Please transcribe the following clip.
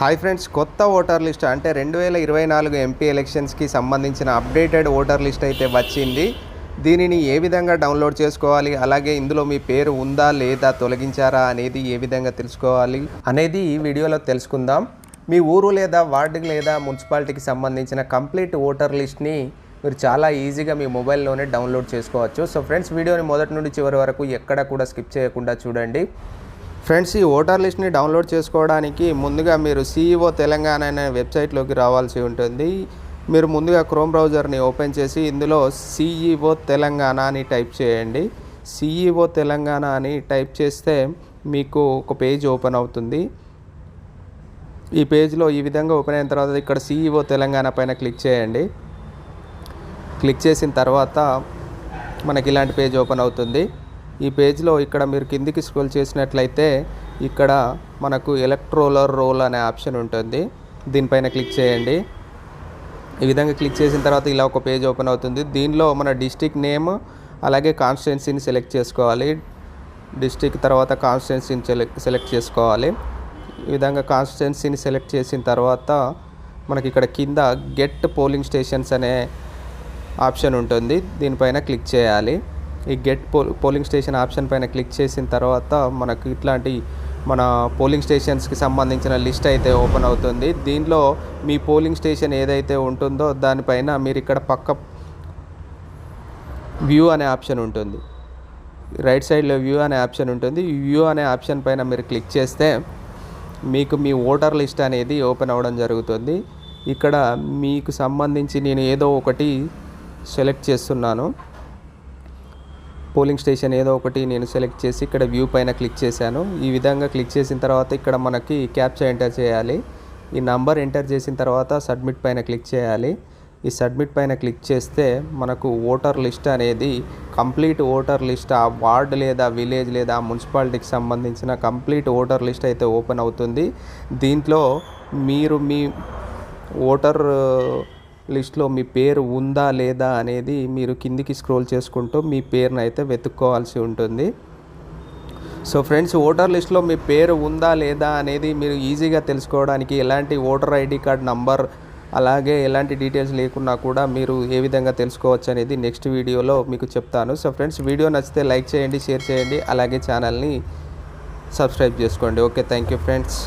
Hi friends కొత్త voter list అంటే రెండు వేల ఇరవై నాలుగు ఎంపీ ఎలక్షన్స్కి సంబంధించిన అప్డేటెడ్ ఓటర్ లిస్ట్ అయితే వచ్చింది. దీనిని ఏ విధంగా డౌన్లోడ్ చేసుకోవాలి? అలాగే ఇందులో మీ పేరు ఉందా లేదా తొలగించారా అనేది ఏ విధంగా తెలుసుకోవాలి అనేది ఈ వీడియోలో తెలుసుకుందాం. మీ ఊరు లేదా వార్డు లేదా మున్సిపాలిటీకి సంబంధించిన కంప్లీట్ ఓటర్ లిస్ట్ని మీరు చాలా ఈజీగా మీ మొబైల్లోనే డౌన్లోడ్ చేసుకోవచ్చు. సో ఫ్రెండ్స్ వీడియోని మొదటి నుండి చివరి వరకు ఎక్కడ కూడా స్కిప్ చేయకుండా చూడండి. ఫ్రెండ్స్ ఈ ఓటర్ లిస్ట్ని డౌన్లోడ్ చేసుకోవడానికి ముందుగా మీరు సీఈఓ తెలంగాణ అనే వెబ్సైట్లోకి రావాల్సి ఉంటుంది. మీరు ముందుగా క్రోమ్ బ్రౌజర్ని ఓపెన్ చేసి ఇందులో సీఈఓ తెలంగాణ అని టైప్ చేయండి. సీఈఓ తెలంగాణ అని టైప్ చేస్తే మీకు ఒక పేజ్ ఓపెన్ అవుతుంది. ఈ పేజ్లో ఈ విధంగా ఓపెన్ అయిన తర్వాత ఇక్కడ సీఈఓ తెలంగాణ పైన క్లిక్ చేయండి. క్లిక్ చేసిన తర్వాత మనకి ఇలాంటి పేజ్ ఓపెన్ అవుతుంది. ఈ పేజ్లో ఇక్కడ మీరు కిందికి స్క్రోల్ చేసినట్లయితే ఇక్కడ మనకు ఎలక్ట్రోలర్ రోల్ అనే ఆప్షన్ ఉంటుంది. దీనిపైన క్లిక్ చేయండి. ఈ విధంగా క్లిక్ చేసిన తర్వాత ఇలా ఒక పేజ్ ఓపెన్ అవుతుంది. దీనిలో మన డిస్టిక్ నేమ్ అలాగే కాన్స్టిట్యున్సీని సెలెక్ట్ చేసుకోవాలి. డిస్టిక్ తర్వాత కాన్స్టిట్యున్సీని సెలెక్ట్ సెలెక్ట్ చేసుకోవాలి. ఈ విధంగా కాన్స్టిట్యున్సీని సెలెక్ట్ చేసిన తర్వాత మనకి ఇక్కడ కింద గెట్ పోలింగ్ స్టేషన్స్ అనే ఆప్షన్ ఉంటుంది. దీనిపైన క్లిక్ చేయాలి. ఈ get po polling station option పైన క్లిక్ చేసిన తర్వాత మనకు ఇట్లాంటి మన పోలింగ్ స్టేషన్స్కి సంబంధించిన లిస్ట్ అయితే ఓపెన్ అవుతుంది. దీనిలో మీ పోలింగ్ స్టేషన్ ఏదైతే ఉంటుందో దానిపైన మీరు ఇక్కడ పక్క వ్యూ అనే ఆప్షన్ ఉంటుంది. రైట్ సైడ్లో వ్యూ అనే ఆప్షన్ ఉంటుంది. వ్యూ అనే ఆప్షన్ పైన మీరు క్లిక్ చేస్తే మీకు మీ ఓటర్ లిస్ట్ అనేది ఓపెన్ అవ్వడం జరుగుతుంది. ఇక్కడ మీకు సంబంధించి నేను ఏదో ఒకటి సెలెక్ట్ చేస్తున్నాను. పోలింగ్ స్టేషన్ ఏదో ఒకటి నేను సెలెక్ట్ చేసి ఇక్కడ వ్యూ పైన క్లిక్ చేశాను. ఈ విధంగా క్లిక్ చేసిన తర్వాత ఇక్కడ మనకి క్యాప్చా ఎంటర్ చేయాలి. ఈ నంబర్ ఎంటర్ చేసిన తర్వాత సబ్మిట్ పైన క్లిక్ చేయాలి. ఈ సబ్మిట్ పైన క్లిక్ చేస్తే మనకు ఓటర్ లిస్ట్ అనేది కంప్లీట్ ఓటర్ లిస్ట్ ఆ వార్డ్ లేదా విలేజ్ లేదా మున్సిపాలిటీకి సంబంధించిన కంప్లీట్ ఓటర్ లిస్ట్ అయితే ఓపెన్ అవుతుంది. దీంట్లో మీరు మీ ఓటర్ లిస్ట్లో మీ పేరు ఉందా లేదా అనేది మీరు కిందికి స్క్రోల్ చేసుకుంటూ మీ పేరును అయితే వెతుక్కోవాల్సి ఉంటుంది. సో ఫ్రెండ్స్ ఓటర్ లిస్ట్లో మీ పేరు ఉందా లేదా అనేది మీరు ఈజీగా తెలుసుకోవడానికి ఎలాంటి ఓటర్ ఐడి కార్డ్ నంబర్ అలాగే ఎలాంటి డీటెయిల్స్ లేకున్నా కూడా మీరు ఏ విధంగా తెలుసుకోవచ్చు అనేది నెక్స్ట్ వీడియోలో మీకు చెప్తాను. సో ఫ్రెండ్స్ వీడియో నచ్చితే లైక్ చేయండి షేర్ చేయండి అలాగే ఛానల్ని సబ్స్క్రైబ్ చేసుకోండి. Okay thank you friends.